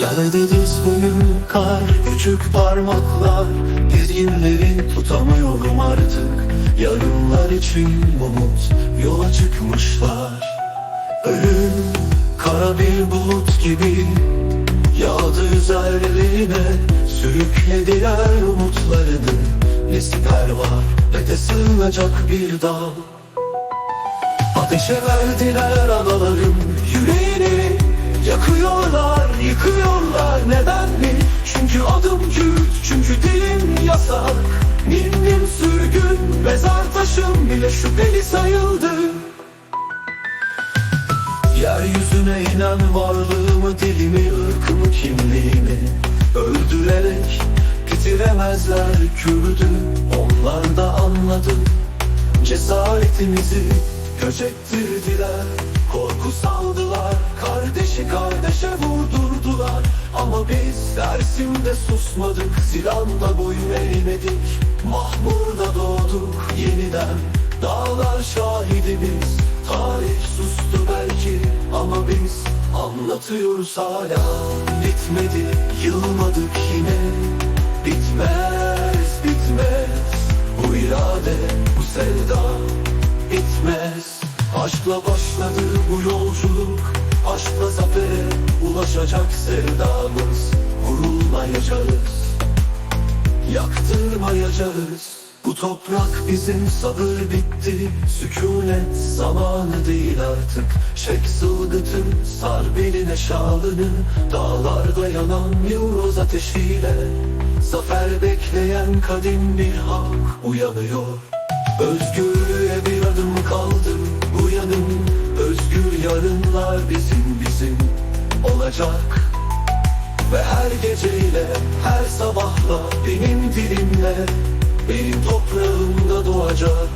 Yerde diz boyu kar Küçük parmaklar Dizginlerin tutamıyorum artık. Yarınlar için umut Yola çıkmışlar. Ölüm kara bir bulut gibi Yağdı üzerlerine Sürüklediler umutlarını. Ne siper var ne de sığınacak bir dal Ateşe verdiler analarım Yakıyorlar, yıkıyorlar neden mi? Çünkü adım Kürt, çünkü dilim yasak. Ninnim sürgün, mezar taşım bile şüpheli sayıldı. Yeryüzüne inen varlığımı, dilimi, ırkımı, kimliğimi Öldürerek bitiremezler Kürt'ü. Onlar da anladı Cesaretimizi göç Korku saldılar Kardeşi kardeşe vurdurdular. Ama biz Dersim'de susmadık Silahla boyun eğmedik. Mahmur'da doğduk yeniden Dağlar şahidimiz Tarih sustu belki Ama biz anlatıyoruz hala. Bitmedi yılmadık yine. Bitmez bitmez. Bu irade bu sevda bitmez. Aşkla başladı bu yolculuk Aşkla zafere ulaşacak sevdamız. Vurulmayacağız Yaktırmayacağız. Bu toprak bizim sabır bitti. Sükunet zamanı değil artık. Çek sılgıtın sar beline şalını Dağlarda yanan yıldız ateşiyle. Zafer bekleyen kadim bir hak uyanıyor. Özgürlüğe bir adım kaldı uyanın Yarınlar bizim bizim olacak. Ve her geceyle, her sabahla benim dilimle Benim toprağımda doğacak